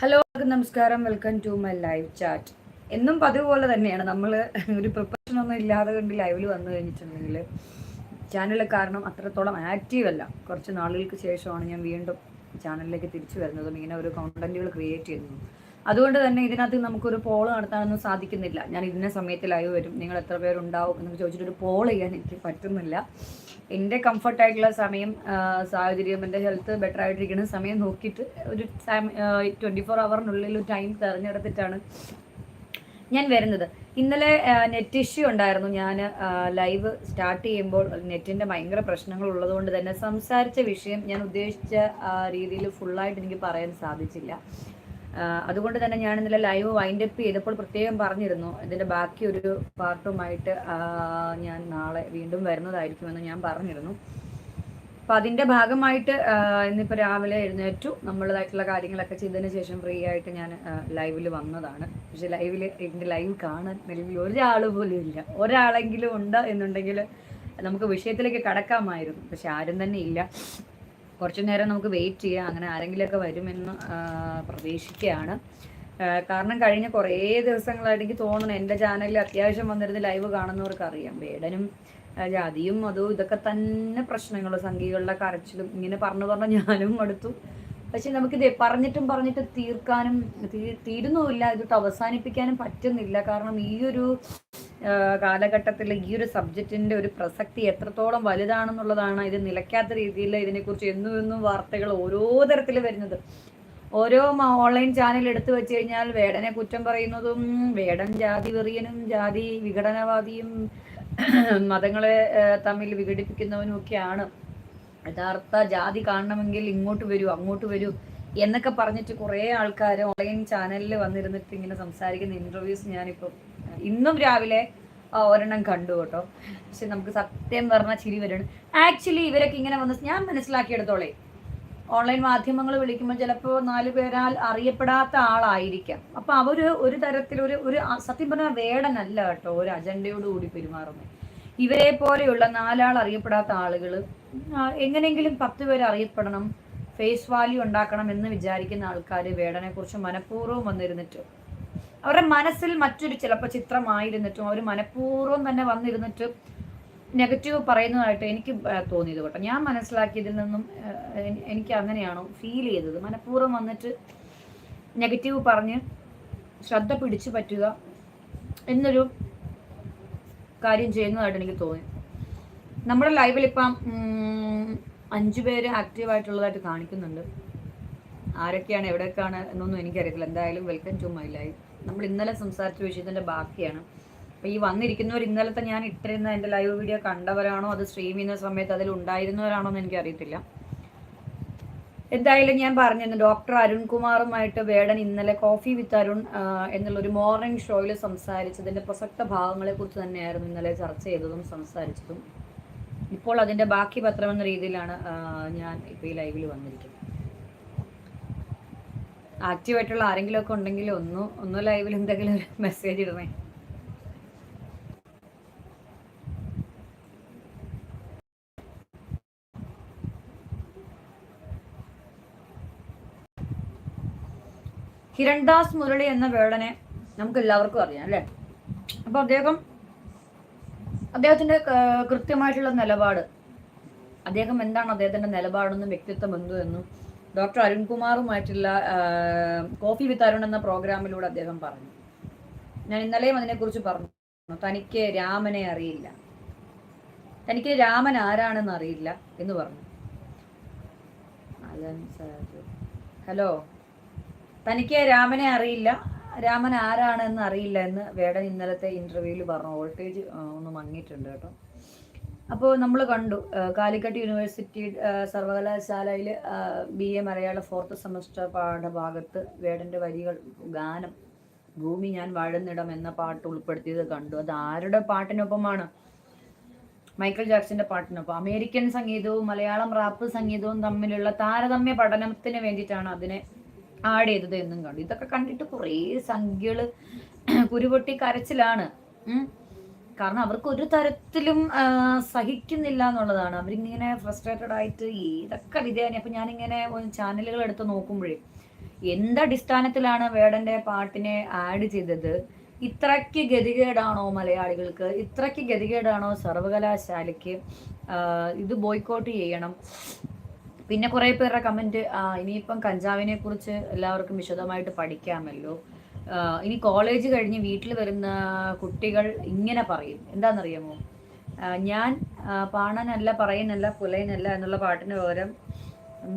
Hello നമസ്കാരം. Welcome to my live chat എന്നും പതിവ് പോലെ തന്നെയാണ്. നമ്മൾ ഒരു പ്രിപ്പറേഷൻ ഒന്നും ഇല്ലാതെ കണ്ട് ലൈവിൽ വന്നു കഴിഞ്ഞിട്ടുണ്ടെങ്കിൽ ചാനൽ കാരണം അത്രത്തോളം ആക്റ്റീവ് അല്ല. കുറച്ച് നാളുകൾക്ക് ശേഷമാണ് ഞാൻ വീണ്ടും ചാനലിലേക്ക് തിരിച്ചു വരുന്നതും ഇങ്ങനെ ഒരു കോണ്ടന്റുകൾ ക്രിയേറ്റ് ചെയ്യുന്നതും. അതുകൊണ്ട് തന്നെ ഇതിനകത്ത് നമുക്കൊരു പോൾ നടത്താനൊന്നും സാധിക്കുന്നില്ല. ഞാൻ ഇതിനെ സമയത്ത് ലൈവ് വരും. നിങ്ങൾ എത്ര പേരുണ്ടാവും എന്നൊക്കെ ചോദിച്ചിട്ട് ഒരു പോൾ ചെയ്യാൻ എനിക്ക് പറ്റുന്നില്ല. എന്റെ കംഫർട്ടായിട്ടുള്ള സമയം സാഹചര്യം എന്റെ ഹെൽത്ത് ബെറ്റർ ആയിട്ടിരിക്കുന്ന സമയം നോക്കിയിട്ട് ഒരു ട്വന്റി ഫോർ അവറിനുള്ളിൽ ഒരു ടൈം തിരഞ്ഞെടുത്തിട്ടാണ് ഞാൻ വരുന്നത്. ഇന്നലെ നെറ്റ് ഇഷ്യൂ ഉണ്ടായിരുന്നു. ഞാൻ ലൈവ് സ്റ്റാർട്ട് ചെയ്യുമ്പോൾ നെറ്റിന്റെ ഭയങ്കര പ്രശ്നങ്ങൾ ഉള്ളതുകൊണ്ട് തന്നെ സംസാരിച്ച വിഷയം ഞാൻ ഉദ്ദേശിച്ച രീതിയിൽ ഫുള്ളായിട്ട് എനിക്ക് പറയാൻ സാധിച്ചില്ല. അതുകൊണ്ട് തന്നെ ഞാൻ ഇന്നലെ ലൈവ് വൈൻഡ് അപ്പ് ചെയ്തപ്പോൾ പ്രത്യേകം പറഞ്ഞിരുന്നു. ഇതിന്റെ ബാക്കി ഒരു പാർട്ടുമായിട്ട് ഞാൻ നാളെ വീണ്ടും വരുന്നതായിരിക്കുമെന്ന് ഞാൻ പറഞ്ഞിരുന്നു. അപ്പം അതിന്റെ ഭാഗമായിട്ട് ഇന്നിപ്പോൾ രാവിലെ എഴുന്നേറ്റു. നമ്മളതായിട്ടുള്ള കാര്യങ്ങളൊക്കെ ചെയ്തതിന് ശേഷം ഫ്രീ ആയിട്ട് ഞാൻ ലൈവിൽ വന്നതാണ്. പക്ഷെ ലൈവിൽ എന്റെ ലൈവ് കാണാൻ നിലവിൽ ഒരാൾ പോലും ഇല്ല. ഒരാളെങ്കിലും ഉണ്ട് എന്നുണ്ടെങ്കിൽ നമുക്ക് വിഷയത്തിലേക്ക് കടക്കാമായിരുന്നു. പക്ഷെ ആരും തന്നെ ഇല്ല. കുറച്ചു നേരം നമുക്ക് വെയിറ്റ് ചെയ്യാം. അങ്ങനെ ആരെങ്കിലുമൊക്കെ വരുമെന്ന് പ്രതീക്ഷിക്കുകയാണ്. കാരണം കഴിഞ്ഞ കുറേ ദിവസങ്ങളായിട്ട് എനിക്ക് തോന്നുന്നു എന്റെ ചാനലിൽ അത്യാവശ്യം വന്നിരുന്ന് ലൈവ് കാണുന്നവർക്ക് അറിയാം. വേടനും ജാതിയും അതും ഇതൊക്കെ തന്നെ പ്രശ്നങ്ങൾ. സംഖ്യകളുടെ കരച്ചിലും ഇങ്ങനെ പറഞ്ഞു പറഞ്ഞു ഞാനും എടുത്തു പക്ഷെ നമുക്കിത് പറഞ്ഞിട്ടും പറഞ്ഞിട്ട് തീർക്കാനും തീരുന്നുമില്ല. ഇതിട്ട് അവസാനിപ്പിക്കാനും പറ്റുന്നില്ല. കാരണം ഈ ഒരു കാലഘട്ടത്തിൽ ഈ ഒരു സബ്ജക്റ്റിന്റെ ഒരു പ്രസക്തി എത്രത്തോളം വലുതാണെന്നുള്ളതാണ് ഇത് നിലയ്ക്കാത്ത രീതിയിൽ ഇതിനെക്കുറിച്ച് എന്നും എന്നും വാർത്തകൾ ഓരോ തരത്തിൽ വരുന്നത്. ഓരോ ഓൺലൈൻ ചാനൽ എടുത്തു വെച്ച് കഴിഞ്ഞാൽ വേടനെ കുറ്റം പറയുന്നതും വേടൻ ജാതി വെറിയനും ജാതി വിഘടനവാദിയും മതങ്ങളെ തമ്മിൽ വിഘടിപ്പിക്കുന്നവനും ഒക്കെയാണ്. യഥാർത്ഥ ജാതി കാണണമെങ്കിൽ ഇങ്ങോട്ട് വരൂ അങ്ങോട്ട് വരൂ എന്നൊക്കെ പറഞ്ഞിട്ട് കുറേ ആൾക്കാർ ഓൺലൈൻ ചാനലിൽ വന്നിരുന്നിട്ട് ഇങ്ങനെ സംസാരിക്കുന്ന ഇന്റർവ്യൂസ് ഞാനിപ്പോൾ ഇന്നും രാവിലെ ഒരെണ്ണം കണ്ടു കേട്ടോ. പക്ഷെ നമുക്ക് സത്യം പറഞ്ഞാൽ ചിരി വരണം ആക്ച്വലി ഇവരൊക്കെ ഇങ്ങനെ വന്ന് ഞാൻ മനസ്സിലാക്കിയെടുത്തോളേ. ഓൺലൈൻ മാധ്യമങ്ങൾ വിളിക്കുമ്പോൾ ചിലപ്പോൾ നാല് പേരാൽ അറിയപ്പെടാത്ത ആളായിരിക്കാം. അപ്പൊ അവർ ഒരു തരത്തിൽ ഒരു ഒരു സത്യം പറഞ്ഞാൽ വേടനല്ല കേട്ടോ ഒരു അജണ്ടയോട് കൂടി പെരുമാറുന്നത്. ഇവരെ പോലെയുള്ള നാലാൾ അറിയപ്പെടാത്ത ആളുകൾ എങ്ങനെയെങ്കിലും പത്ത് പേര് അറിയപ്പെടണം ഫേസ് വാല്യൂ ഉണ്ടാക്കണം എന്ന് വിചാരിക്കുന്ന ആൾക്കാർ വേടനെക്കുറിച്ച് മനഃപൂർവം വന്നിരുന്നിട്ട്. അവരുടെ മനസ്സിൽ മറ്റൊരു ചിലപ്പോൾ ചിത്രമായിരുന്നിട്ടും അവർ മനഃപൂർവം തന്നെ വന്നിരുന്നിട്ട് നെഗറ്റീവ് പറയുന്നതായിട്ട് എനിക്ക് തോന്നിയത് കേട്ടോ. ഞാൻ മനസ്സിലാക്കിയതിൽ നിന്നും എനിക്ക് അങ്ങനെയാണോ ഫീൽ ചെയ്തത്. മനഃപൂർവം വന്നിട്ട് നെഗറ്റീവ് പറഞ്ഞ് ശ്രദ്ധ പിടിച്ചു പറ്റുക എന്നൊരു കാര്യം ചെയ്യുന്നതായിട്ട് എനിക്ക് തോന്നി. നമ്മുടെ ലൈവിൽ ഇപ്പം അഞ്ചു പേര് ആക്റ്റീവ് ആയിട്ടുള്ളതായിട്ട് കാണിക്കുന്നുണ്ട്. ആരൊക്കെയാണ് എവിടെയൊക്കെയാണ് എന്നൊന്നും എനിക്കറിയത്തില്ല. എന്തായാലും വെൽക്കം ടു മൈ ലൈവ് നമ്മൾ ഇന്നലെ സംസാരിച്ച വിഷയത്തിന്റെ ബാക്കിയാണ്. അപ്പോൾ ഈ വന്നിരിക്കുന്നവർ ഇന്നലത്തെ ഞാൻ ഇട്ടിരുന്ന എന്റെ ലൈവ് വീഡിയോ കണ്ടവരാണോ അത് സ്ട്രീം ചെയ്യുന്ന സമയത്ത് അതിൽ ഉണ്ടായിരുന്നവരാണോ എന്ന് എനിക്കറിയത്തില്ല എന്തായാലും ഞാൻ പറഞ്ഞിരുന്നു ഡോക്ടർ അരുൺകുമാറുമായിട്ട് വേടൻ ഇന്നലെ കോഫി വിത്ത് അരുൺ എന്നുള്ളൊരു മോർണിംഗ് ഷോയിൽ സംസാരിച്ചതിന്റെ പ്രസക്ത ഭാഗങ്ങളെ കുറിച്ച് തന്നെയായിരുന്നു ഇന്നലെ ചർച്ച ചെയ്തതും സംസാരിച്ചതും. ഇപ്പോൾ അതിന്റെ ബാക്കി പത്രം എന്ന രീതിയിലാണ് ഞാൻ ഇപ്പോൾ ഈ ലൈവിൽ വന്നിരിക്കുന്നത്. ആക്റ്റീവ് ആയിട്ടുള്ള ആരെങ്കിലും ഒക്കെ ഉണ്ടെങ്കിൽ ഒന്ന് ഒന്ന് ലൈവിൽ എന്തെങ്കിലും ഒരു മെസ്സേജ് ഇടണേ ഹിരൺദാസ് മുരളി എന്ന വേടനെ നമുക്ക് എല്ലാവർക്കും അറിയാം അല്ലേ? അപ്പൊ അദ്ദേഹം അദ്ദേഹത്തിന്റെ കൃത്യമായിട്ടുള്ള നിലപാട്. അദ്ദേഹം എന്താണ് അദ്ദേഹത്തിന്റെ നിലപാടെന്നും വ്യക്തിത്വം എന്തു എന്നും ഡോക്ടർ അരുൺകുമാറുമായിട്ടുള്ള കോഫി വിത്ത് അരുൺ എന്ന പ്രോഗ്രാമിലൂടെ അദ്ദേഹം പറഞ്ഞു. ഞാൻ ഇന്നലെയും അതിനെക്കുറിച്ച് പറഞ്ഞു. തനിക്ക് രാമനെ അറിയില്ല. തനിക്ക് രാമൻ ആരാണെന്ന് അറിയില്ല എന്ന് പറഞ്ഞു. ഹലോ. തനിക്ക് രാമനെ അറിയില്ല. രാമൻ ആരാണെന്ന് അറിയില്ല എന്ന് വേടൻ ഇന്നലത്തെ ഇന്റർവ്യൂവിൽ പറഞ്ഞു. വോൾട്ടേജ് ഒന്ന് മങ്ങിയിട്ടുണ്ട് കേട്ടോ. അപ്പോൾ നമ്മൾ കണ്ടു കാലിക്കറ്റ് യൂണിവേഴ്സിറ്റി സർവകലാശാലയിൽ B A Malayalam fourth semester പാഠഭാഗത്ത് വേടന്റെ വരികൾ ഗാനം ഭൂമി ഞാൻ വാഴുന്നിടം എന്ന പാട്ട് ഉൾപ്പെടുത്തിയത് കണ്ടു. അത് ആരുടെ പാട്ടിനൊപ്പമാണ്? മൈക്കിൾ ജാക്സന്റെ പാട്ടിനൊപ്പം. അമേരിക്കൻ സംഗീതവും മലയാളം റാപ്പ് സംഗീതവും തമ്മിലുള്ള താരതമ്യ പഠനത്തിന് വേണ്ടിയിട്ടാണ് അതിനെ ആഡ് ചെയ്തത് എന്നും കണ്ടു. ഇതൊക്കെ കണ്ടിട്ട് കുറേ സംഖ്യകൾ കുരുപൊട്ടി കരച്ചിലാണ്. കാരണം അവർക്ക് ഒരു തരത്തിലും സഹിക്കുന്നില്ല എന്നുള്ളതാണ്. അവരിങ്ങനെ ഫ്രസ്ട്രേറ്റഡ് ആയിട്ട് ഏതൊക്കെ വിധേയനെ അപ്പൊ ഞാനിങ്ങനെ ചാനലുകൾ എടുത്ത് നോക്കുമ്പോഴേ എന്തടിസ്ഥാനത്തിലാണ് വേടന്റെ പാട്ടിനെ ആഡ് ചെയ്തത്? ഇത്രയ്ക്ക് ഗതികേടാണോ മലയാളികൾക്ക്? ഇത്രയ്ക്ക് ഗതികേടാണോ സർവകലാശാലയ്ക്ക്? ഇത് ബോയ്ക്കോട്ട് ചെയ്യണം. പിന്നെ കുറേ പേരുടെ കമന്റ് ഇനിയിപ്പം കഞ്ചാവിനെ കുറിച്ച് എല്ലാവർക്കും വിശദമായിട്ട് പഠിക്കാമല്ലോ. ഇനി കോളേജ് കഴിഞ്ഞ് വീട്ടിൽ വരുന്ന കുട്ടികൾ ഇങ്ങനെ പറയും. എന്താണെന്നറിയാമോ? ഞാൻ പാണനല്ല പറയുന്നല്ല പുലയനല്ല എന്നുള്ള പാട്ടിന് പകരം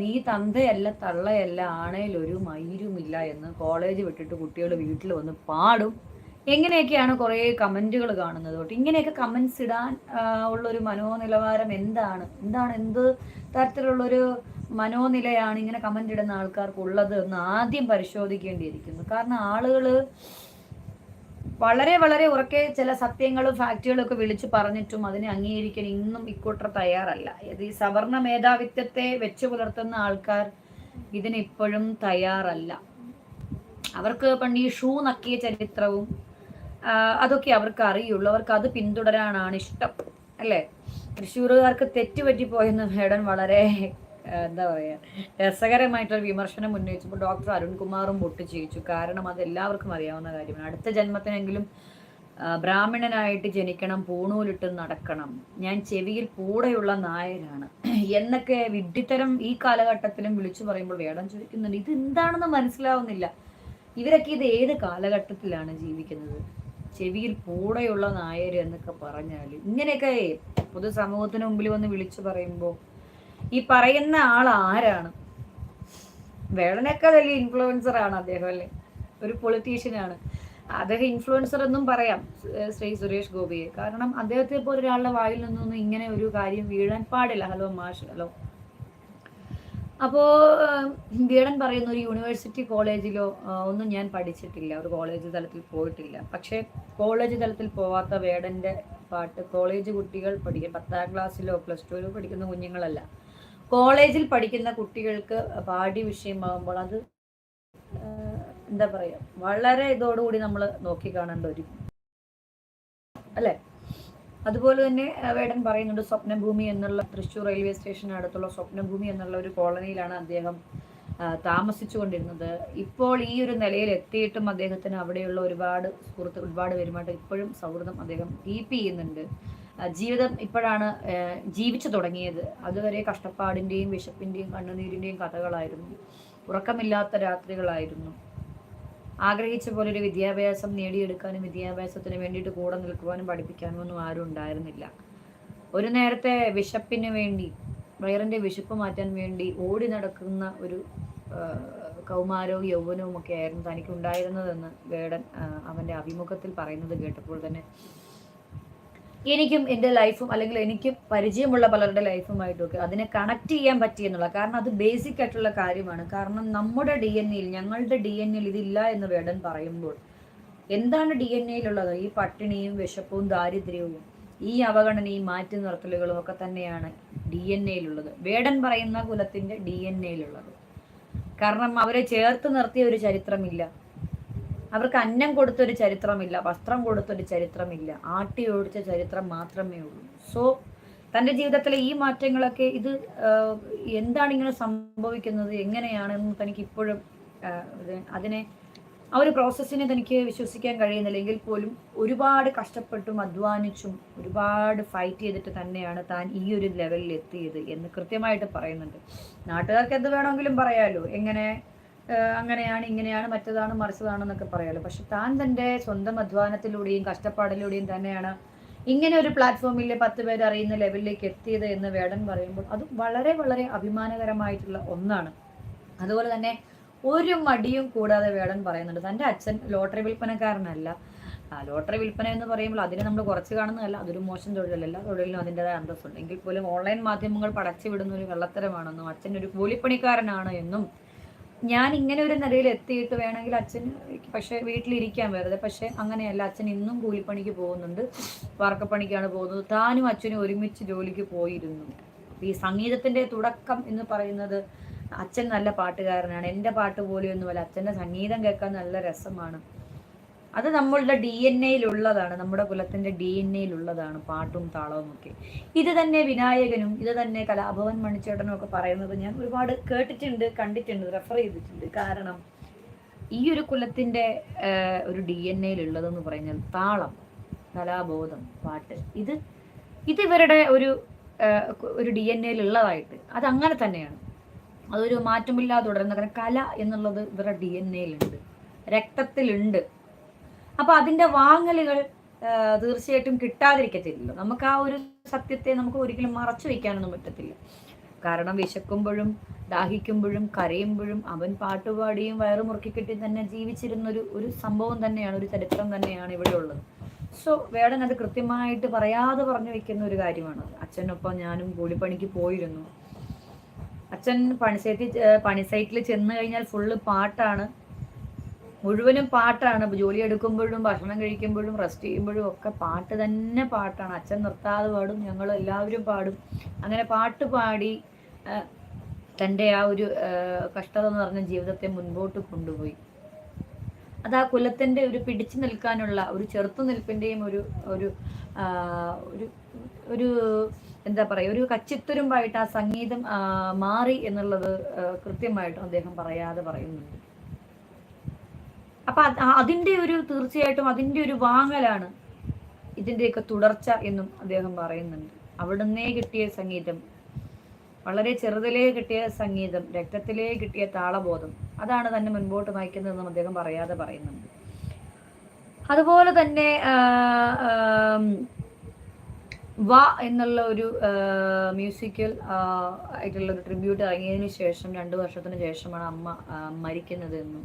നീ തന്തയല്ല തള്ളയല്ല ആണേലൊരു മയിരുമില്ല എന്ന് കോളേജ് വിട്ടിട്ട് കുട്ടികൾ വീട്ടിൽ വന്ന് പാടും. എങ്ങനെയൊക്കെയാണ് കുറേ കമന്റുകൾ കാണുന്നത് തൊട്ട് ഇങ്ങനെയൊക്കെ കമൻസ് ഇടാൻ ഉള്ളൊരു മനോനിലവാരം എന്താണ്? എന്താണ് എന്ത് തരത്തിലുള്ളൊരു മനോനിലയാണ് ഇങ്ങനെ കമന്റ് ഇടുന്ന ആൾക്കാർക്ക് ഉള്ളത് എന്ന് ആദ്യം പരിശോധിക്കേണ്ടിയിരിക്കുന്നു. കാരണം ആളുകൾ വളരെ വളരെ ഉറക്കെ ചില സത്യങ്ങളും ഫാക്റ്റുകളും ഒക്കെ വിളിച്ചു പറഞ്ഞിട്ടും അതിനെ അംഗീകരിക്കാൻ ഇന്നും ഇക്കൂട്ടർ തയ്യാറല്ല. ഈ സവർണ മേധാവിത്വത്തെ വെച്ചു പുലർത്തുന്ന ആൾക്കാർ ഇതിനിപ്പോഴും തയ്യാറല്ല. അവർക്ക് പണ്ട് ഈ ഷൂ നക്കിയ ചരിത്രവും അതൊക്കെ അവർക്ക് അറിയുള്ളൂ. അവർക്ക് അത് പിന്തുടരാനാണ് ഇഷ്ടം അല്ലേ? തൃശ്ശൂരുകാർക്ക് തെറ്റുപറ്റി പോയെന്ന് മേഡൻ വളരെ എന്താ പറയുക രസകരമായിട്ടുള്ള വിമർശനം ഉന്നയിച്ചപ്പോൾ ഡോക്ടർ അരുൺകുമാറും പൊട്ടിച്ചിരിച്ചു. കാരണം അത് എല്ലാവർക്കും അറിയാവുന്ന കാര്യമാണ്. അടുത്ത ജന്മത്തിനെങ്കിലും ബ്രാഹ്മണനായിട്ട് ജനിക്കണം പൂണൂലിട്ട് നടക്കണം. ഞാൻ ചെവിയിൽ കൂടെയുള്ള നായരാണ്. എന്നൊക്കെ വിഡ്ഢിത്തരം ഈ കാലഘട്ടത്തിലും വിളിച്ചു പറയുമ്പോൾ വേടം ചോദിക്കുന്നുണ്ട് ഇത് എന്താണെന്ന് മനസ്സിലാവുന്നില്ല. ഇവരൊക്കെ ഇത് ഏത് കാലഘട്ടത്തിലാണ് ജീവിക്കുന്നത്? ചെവിയിൽ കൂടെയുള്ള നായർ എന്നൊക്കെ പറഞ്ഞാൽ ഇങ്ങനെയൊക്കെ പൊതുസമൂഹത്തിന് മുമ്പിൽ വന്ന് വിളിച്ചു പറയുമ്പോൾ ഈ പറയുന്ന ആൾ ആരാണ്? വേളനൊക്കെ വലിയ ഇൻഫ്ലുവൻസർ ആണ് അദ്ദേഹം അല്ലേ? ഒരു പൊളിറ്റീഷ്യനാണ്. അദ്ദേഹം ഇൻഫ്ലുവൻസർ എന്നും പറയാം ശ്രീ സുരേഷ് ഗോപിയെ. കാരണം അദ്ദേഹത്തെ പോലെ ഒരാളുടെ വായിൽ നിന്നൊന്നും ഇങ്ങനെ ഒരു കാര്യം വീഴാൻ പാടില്ല. ഹലോ മാഷ് ഹലോ. അപ്പോൾ വീടൻ പറയുന്ന ഒരു യൂണിവേഴ്സിറ്റി കോളേജിലോ ഒന്നും ഞാൻ പഠിച്ചിട്ടില്ല. ഒരു കോളേജ് തലത്തിൽ പോയിട്ടില്ല. പക്ഷേ കോളേജ് തലത്തിൽ പോവാത്ത വേടന്റെ പാട്ട് കോളേജ് കുട്ടികൾ പഠിക്കും പത്താം ക്ലാസ്സിലോ പ്ലസ് ടുവിലോ പഠിക്കുന്ന കുഞ്ഞുങ്ങളല്ല. കോളേജിൽ പഠിക്കുന്ന കുട്ടികൾക്ക് പാഠ്യ വിഷയമാകുമ്പോൾ അത് എന്താ പറയുക വളരെ ഇതോടുകൂടി നമ്മൾ നോക്കിക്കാണേണ്ട ഒരു അല്ലേ? അതുപോലെ തന്നെ വേടൻ പറയുന്നുണ്ട് സ്വപ്നഭൂമി എന്നുള്ള തൃശ്ശൂർ റെയിൽവേ സ്റ്റേഷന് അടുത്തുള്ള സ്വപ്നഭൂമി എന്നുള്ള ഒരു കോളനിയിലാണ് അദ്ദേഹം താമസിച്ചുകൊണ്ടിരുന്നത്. ഇപ്പോൾ ഈ ഒരു നിലയിൽ എത്തിയിട്ടും അദ്ദേഹത്തിന് അവിടെയുള്ള ഒരുപാട് സുഹൃത്ത് ഒരുപാട് പേരുമായിട്ട് ഇപ്പോഴും സൗഹൃദം അദ്ദേഹം കീപ്പ് ചെയ്യുന്നുണ്ട്. ജീവിതം ഇപ്പോഴാണ് ജീവിച്ചു തുടങ്ങിയത്. അതുവരെ കഷ്ടപ്പാടിന്റെയും വിശപ്പിന്റെയും കണ്ണുനീരിന്റെയും കഥകളായിരുന്നു. ഉറക്കമില്ലാത്ത രാത്രികളായിരുന്നു. ആഗ്രഹിച്ച പോലെ ഒരു വിദ്യാഭ്യാസം നേടിയെടുക്കാനും വിദ്യാഭ്യാസത്തിന് വേണ്ടിയിട്ട് കൂടെ നിൽക്കുവാനും പഠിപ്പിക്കാനും ഒന്നും ആരും ഉണ്ടായിരുന്നില്ല. ഒരു നേരത്തെ വിശപ്പിന് വേണ്ടി വയറിന്റെ വിശപ്പ് മാറ്റാൻ വേണ്ടി ഓടി നടക്കുന്ന ഒരു കൗമാരവും യൗവനവും ഒക്കെ ആയിരുന്നു തനിക്ക് ഉണ്ടായിരുന്നതെന്ന് വേടൻ അവന്റെ അഭിമുഖത്തിൽ പറയുന്നത് കേട്ടപ്പോൾ തന്നെ എനിക്കും എന്റെ ലൈഫും അല്ലെങ്കിൽ എനിക്ക് പരിചയമുള്ള പലരുടെ ലൈഫുമായിട്ടൊക്കെ അതിനെ കണക്ട് ചെയ്യാൻ പറ്റിയെന്നുള്ള കാരണം അത് ബേസിക് ആയിട്ടുള്ള കാര്യമാണ്. കാരണം നമ്മുടെ ഡി എൻ എയിൽ ഞങ്ങളുടെ ഡി എൻ എയിൽ ഇതില്ല എന്ന് വേടൻ പറയുമ്പോൾ എന്താണ് ഡി എൻ എയിലുള്ളത് ഈ പട്ടിണിയും വിശപ്പും ദാരിദ്ര്യവും ഈ അവഗണനയും മാറ്റി നിർത്തലുകളും ഒക്കെ തന്നെയാണ് ഡി എൻ എയിലുള്ളത് വേടൻ പറയുന്ന കുലത്തിന്റെ ഡി എൻ എയിലുള്ളത് കാരണം അവരെ ചേർത്ത് നിർത്തിയ ഒരു ചരിത്രമില്ല. അവർക്ക് അന്നം കൊടുത്തൊരു ചരിത്രമില്ല വസ്ത്രം കൊടുത്തൊരു ചരിത്രമില്ല ആട്ടി ഓടിച്ച ചരിത്രം മാത്രമേ ഉള്ളൂ. സോ തന്റെ ജീവിതത്തിലെ ഈ മാറ്റങ്ങളൊക്കെ ഇത് എന്താണ് ഇങ്ങനെ സംഭവിക്കുന്നത് എങ്ങനെയാണെന്ന് തനിക്ക് ഇപ്പോഴും അതിനെ ആ ഒരു പ്രോസസ്സിനെ തനിക്ക് വിശ്വസിക്കാൻ കഴിയുന്നില്ലെങ്കിൽ പോലും ഒരുപാട് കഷ്ടപ്പെട്ടും അധ്വാനിച്ചും ഒരുപാട് ഫൈറ്റ് ചെയ്തിട്ട് തന്നെയാണ് താൻ ഈ ഒരു ലെവലിൽ എത്തിയത് എന്ന് കൃത്യമായിട്ട് പറയുന്നുണ്ട്. നാട്ടുകാർക്ക് എന്ത് വേണമെങ്കിലും പറയാമല്ലോ എങ്ങനെ അങ്ങനെയാണ് ഇങ്ങനെയാണ് മറ്റതാണ് മറിച്ചതാണെന്നൊക്കെ പറയാലോ. പക്ഷെ താൻ തന്റെ സ്വന്തം അധ്വാനത്തിലൂടെയും കഷ്ടപ്പാടിലൂടെയും തന്നെയാണ് ഇങ്ങനെ ഒരു പ്ലാറ്റ്ഫോമിൽ പത്ത് പേര് അറിയുന്ന ലെവലിലേക്ക് എത്തിയത് എന്ന് വേടൻ പറയുമ്പോൾ അത് വളരെ വളരെ അഭിമാനകരമായിട്ടുള്ള ഒന്നാണ്. അതുപോലെ തന്നെ ഒരു മടിയും കൂടാതെ വേടൻ പറയുന്നുണ്ട്. തന്റെ അച്ഛൻ ലോട്ടറി വിൽപ്പനക്കാരനല്ല. ലോട്ടറി വിൽപ്പന എന്ന് പറയുമ്പോൾ അതിനെ നമ്മൾ കുറച്ച് കാണുന്നതല്ല. അതൊരു മോശം തൊഴിലല്ല. തൊഴിലിനും അതിന്റെതായ അന്തസ്സുണ്ട്. എങ്കിൽ പോലും ഓൺലൈൻ മാധ്യമങ്ങൾ പടച്ചു വിടുന്ന ഒരു കള്ളത്തരമാണെന്നും അച്ഛൻ ഒരു കൂലിപ്പണിക്കാരനാണ് എന്നും ഞാൻ ഇങ്ങനെ ഒരു നിലയിൽ എത്തിയിട്ട് വേണമെങ്കിൽ അച്ഛൻ പക്ഷെ വീട്ടിലിരിക്കാൻ വെറുതെ. പക്ഷെ അങ്ങനെയല്ല അച്ഛൻ ഇന്നും കൂലിപ്പണിക്ക് പോകുന്നുണ്ട്. വാർക്കപ്പണിക്കാണ് പോകുന്നത്. താനും അച്ഛനും ഒരുമിച്ച് ജോലിക്ക് പോയിരുന്നു. ഈ സംഗീതത്തിന്റെ തുടക്കം എന്ന് പറയുന്നത് അച്ഛൻ നല്ല പാട്ടുകാരനാണ്. എന്റെ പാട്ട് പോലെയൊന്നുമല്ല അച്ഛന്റെ സംഗീതം കേൾക്കാൻ നല്ല രസമാണ്. അത് നമ്മളുടെ ഡി എൻ എയിലുള്ളതാണ് നമ്മുടെ കുലത്തിന്റെ ഡി എൻ എയിലുള്ളതാണ് പാട്ടും താളവും ഒക്കെ. ഇത് തന്നെ വിനായകനും ഇത് തന്നെ കലാഭവൻ മണിച്ചേട്ടനും ഒക്കെ പറയുന്നത് ഞാൻ ഒരുപാട് കേട്ടിട്ടുണ്ട് കണ്ടിട്ടുണ്ട് റെഫർ ചെയ്തിട്ടുണ്ട്. കാരണം ഈ ഒരു കുലത്തിന്റെ ഒരു ഡി എൻ എയിലുള്ളതെന്ന് പറഞ്ഞാൽ താളം കലാബോധം പാട്ട് ഇത് ഇത് ഇവരുടെ ഒരു ഒരു ഡി എൻ എയിലുള്ളതായിട്ട് അത് അങ്ങനെ തന്നെയാണ്. അതൊരു മാറ്റമില്ലാതെ തുടരുന്ന കാരണം കല എന്നുള്ളത് ഇവരുടെ ഡി എൻ എയിലുണ്ട്. രക്തത്തിലുണ്ട്. അപ്പൊ അതിന്റെ വാങ്ങലുകൾ തീർച്ചയായിട്ടും കിട്ടാതിരിക്കത്തില്ലല്ലോ. നമുക്ക് ആ ഒരു സത്യത്തെ നമുക്ക് ഒരിക്കലും മറച്ചു വയ്ക്കാനൊന്നും പറ്റത്തില്ല. കാരണം വിശക്കുമ്പോഴും ദാഹിക്കുമ്പോഴും കരയുമ്പോഴും അവൻ പാട്ടുപാടിയും വയറു മുറുക്കിക്കെട്ടി തന്നെ ജീവിച്ചിരുന്നൊരു ഒരു സംഭവം തന്നെയാണ് ഒരു ചരിത്രം തന്നെയാണ് ഇവിടെ ഉള്ളത്. സോ വേടൻ അത് കൃത്യമായിട്ട് പറയാതെ പറഞ്ഞു വെക്കുന്ന ഒരു കാര്യമാണ് അച്ഛനൊപ്പം ഞാനും കൂലിപ്പണിക്ക് പോയിരുന്നു. അച്ഛൻ പണിസൈറ്റിൽ പണിസൈറ്റിൽ ചെന്ന് കഴിഞ്ഞാൽ ഫുള്ള് പാട്ടാണ് മുഴുവനും പാട്ടാണ്. ജോലി എടുക്കുമ്പോഴും ഭക്ഷണം കഴിക്കുമ്പോഴും റെസ്റ്റ് ചെയ്യുമ്പോഴും ഒക്കെ പാട്ട് തന്നെ പാട്ടാണ്. അച്ഛൻ നിർത്താതെ പാടും ഞങ്ങൾ എല്ലാവരും പാടും. അങ്ങനെ പാട്ട് പാടി തന്റെ ആ ഒരു കഷ്ടത എന്ന് പറഞ്ഞ ജീവിതത്തെ മുൻപോട്ട് കൊണ്ടുപോയി. അത് ആ കുലത്തിന്റെ ഒരു പിടിച്ചു നിൽക്കാനുള്ള ഒരു ചെറുത്തു നിൽപ്പിന്റെയും ഒരു ഒരു ഒരു എന്താ പറയുക ഒരു കച്ചിത്തുരുമ്പായിട്ട് ആ സംഗീതം മാറി എന്നുള്ളത് കൃത്യമായിട്ടും അദ്ദേഹം പറയാതെ പറയുന്നുണ്ട്. അപ്പൊ അത് അതിന്റെ ഒരു തീർച്ചയായിട്ടും അതിന്റെ ഒരു വാങ്ങലാണ് ഇതിന്റെയൊക്കെ തുടർച്ച എന്നും അദ്ദേഹം പറയുന്നുണ്ട്. അവിടുന്നേ കിട്ടിയ സംഗീതം വളരെ ചെറുതിലേ കിട്ടിയ സംഗീതം രക്തത്തിലേ കിട്ടിയ താളബോധം അതാണ് തന്നെ മുൻപോട്ട് നയിക്കുന്നതെന്നും അദ്ദേഹം പറയാതെ പറയുന്നുണ്ട്. അതുപോലെ തന്നെ വ എന്നുള്ള ഒരു മ്യൂസിക്കൽ ആയിട്ടുള്ള ഒരു ട്രിബ്യൂട്ട് ഇറങ്ങിയതിന് ശേഷം രണ്ടു വർഷത്തിന് ശേഷമാണ് അമ്മ മരിക്കുന്നത് എന്നും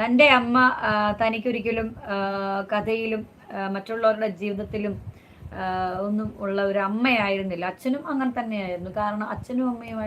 തന്റെ അമ്മ തനിക്കൊരിക്കലും കഥയിലും മറ്റുള്ളവരുടെ ജീവിതത്തിലും ഒന്നും ഉള്ള ഒരു അമ്മയായിരുന്നില്ല. അച്ഛനും അങ്ങനെ തന്നെയായിരുന്നു. കാരണം അച്ഛനും അമ്മയുമായി